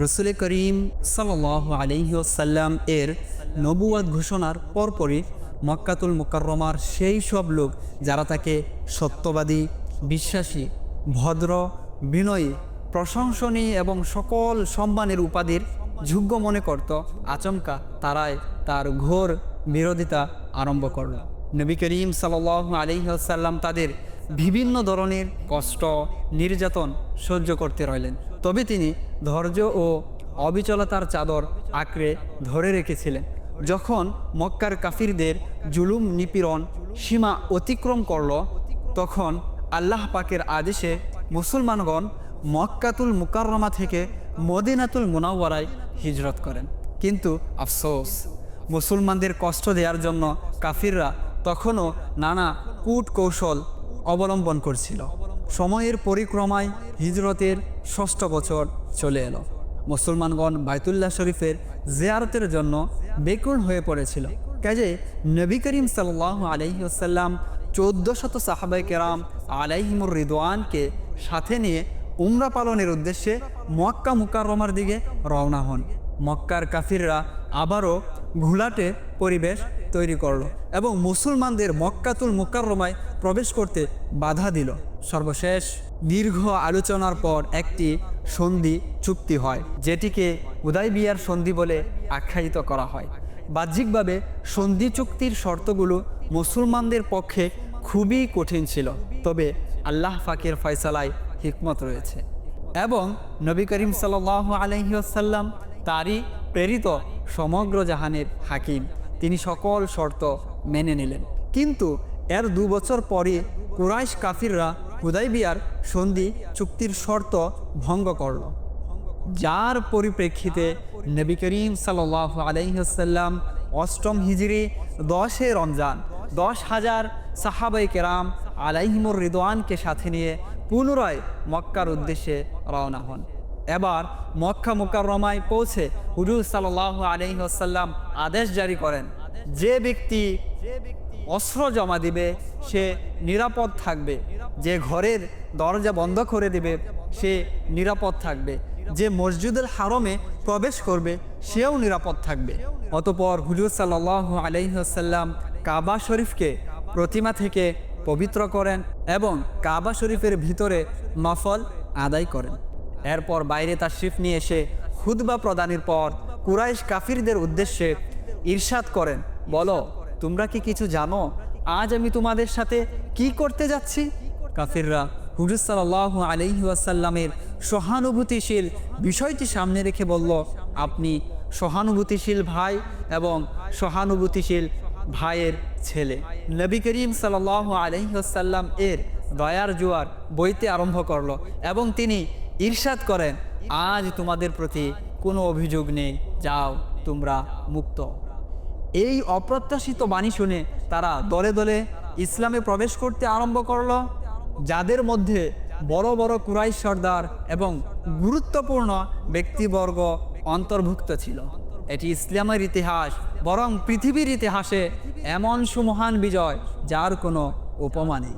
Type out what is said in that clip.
রসুল করিম সাল আলহিউসাল্লাম এর নবুয়াদ ঘোষণার পরপরই মক্কাতুল মোকাররমার সেই সব লোক যারা তাকে সত্যবাদী, বিশ্বাসী, ভদ্র, বিনয়ী প্রশংসনী এবং সকল সম্মানের উপাধির যোগ্য মনে করত, আচমকা তারাই তার ঘোর বিরোধিতা আরম্ভ করল। নবী করিম সাল আলহিহাসাল্লাম তাদের বিভিন্ন ধরনের কষ্ট, নির্যাতন সহ্য করতে রইলেন। তবে তিনি ধৈর্য ও অবিচলতার চাদর আঁকড়ে ধরে রেখেছিলেন। যখন মক্কার কাফিরদের জুলুম নিপীড়ন সীমা অতিক্রম করল, তখন আল্লাহ পাকের আদেশে মুসলমানগণ মক্কাতুল মুকাররমা থেকে মদিনাতুল মুনাওয়ারায় হিজরত করেন। কিন্তু আফসোস, মুসলমানদের কষ্ট দেওয়ার জন্য কাফিররা তখনও নানা কূট কৌশল অবলম্বন করছিল। সময়ের পরিক্রমায় হিজরতের ষষ্ঠ বছর চলে এলো। মুসলমানগণ বাইতুল্লাহ শরীফের জিয়ারতের জন্য বেকুল হয়ে পড়েছিল। কাজে নবী করিম সাল্লাহ চৌদ্দ শত সাহাবাই কেরাম আলাইহিমুর রিদওয়ানকে সাথে নিয়ে উমরা পালনের উদ্দেশ্যে মক্কা মুকাররমার দিকে রওনা হন। মক্কার কাফিররা আবারও ঘোলাটে পরিবেশ তৈরি করল এবং মুসলমানদের মক্কাতুল মুকাররমায় প্রবেশ করতে বাধা দিল। সর্বশেষ দীর্ঘ আলোচনার পর একটি সন্ধি চুক্তি হয়, যেটিকে উদয়বিয়ার সন্ধি বলে আখ্যায়িত করা হয়। বাহ্যিকভাবে সন্ধি চুক্তির শর্তগুলো মুসলমানদের পক্ষে খুবই কঠিন ছিল, তবে আল্লাহ ফাকের ফয়সালায় হিকমত রয়েছে। এবং নবী করিম সাল আলহিউসাল্লাম তারই প্রেরিত সমগ্র জাহানের হাকিম, তিনি সকল শর্ত মেনে নিলেন। কিন্তু এর দু বছর পরে কুরাইশ কাফিররা হুদাইবিয়ার সন্ধি চুক্তির শর্ত ভঙ্গ করল। যার পরিপ্রেক্ষিতে নবী করিম সাল আলহিহাসাল্লাম অষ্টম হিজড়ি দশে রমজান দশ হাজার সাহাবাই কেরাম আলাইহিমুর রিদওয়ানকে সাথে নিয়ে পুনরায় মক্কার উদ্দেশ্যে রওনা হন। এবার মক্কা মুকাররমায় পৌঁছে হুজুর সাল্লাহ আলহিহাসাল্লাম আদেশ জারি করেন, যে ব্যক্তি অস্ত্র জমা দিবে সে নিরাপদ থাকবে। ঘরের দরজা বন্ধ করে দেবে, সে নিরাপদ থাকবে। যে মসজিদের হারমে প্রবেশ করবে, সেও নিরাপদ থাকবে। অতপর হুজুর সাল্লাহ আলহিহাসাল্লাম কাবা শরীফকে প্রতিমা থেকে পবিত্র করেন এবং কাবা শরীফের ভিতরে নফল আদায় করেন। এরপর বাইরে তার শিফ নিয়ে এসে খুদবা প্রদানের পর কুরাইশ কাফিরদের উদ্দেশ্যে ঈর্ষাদ করেন। বলো, তোমরা কি কিছু জানো? আজ আমি তোমাদের সাথে কি করতে যাচ্ছি? কাফিররা হুজুর সাল্লাহ আলহি আসাল্লামের সহানুভূতিশীল বিষয়টি সামনে রেখে বলল, আপনি সহানুভূতিশীল ভাই এবং সহানুভূতিশীল ভাইয়ের ছেলে। নবী করিম সাল্লাহ আলহিহাসাল্লাম এর দয়ার জোয়ার বইতে আরম্ভ করল এবং তিনি ঈর্ষাদ করেন, আজ তোমাদের প্রতি কোনো অভিযোগ নেই, যাও তোমরা মুক্ত। এই অপ্রত্যাশিত বাণী শুনে তারা দলে দলে ইসলামে প্রবেশ করতে আরম্ভ করল। যাদের মধ্যে বড় বড় কুরাইশ সর্দার এবং গুরুত্বপূর্ণ ব্যক্তিবর্গ অন্তর্ভুক্ত ছিল। এটি ইসলামের ইতিহাস বরং পৃথিবীর ইতিহাসে এমন সুমহান বিজয় যার কোনো উপমা নেই।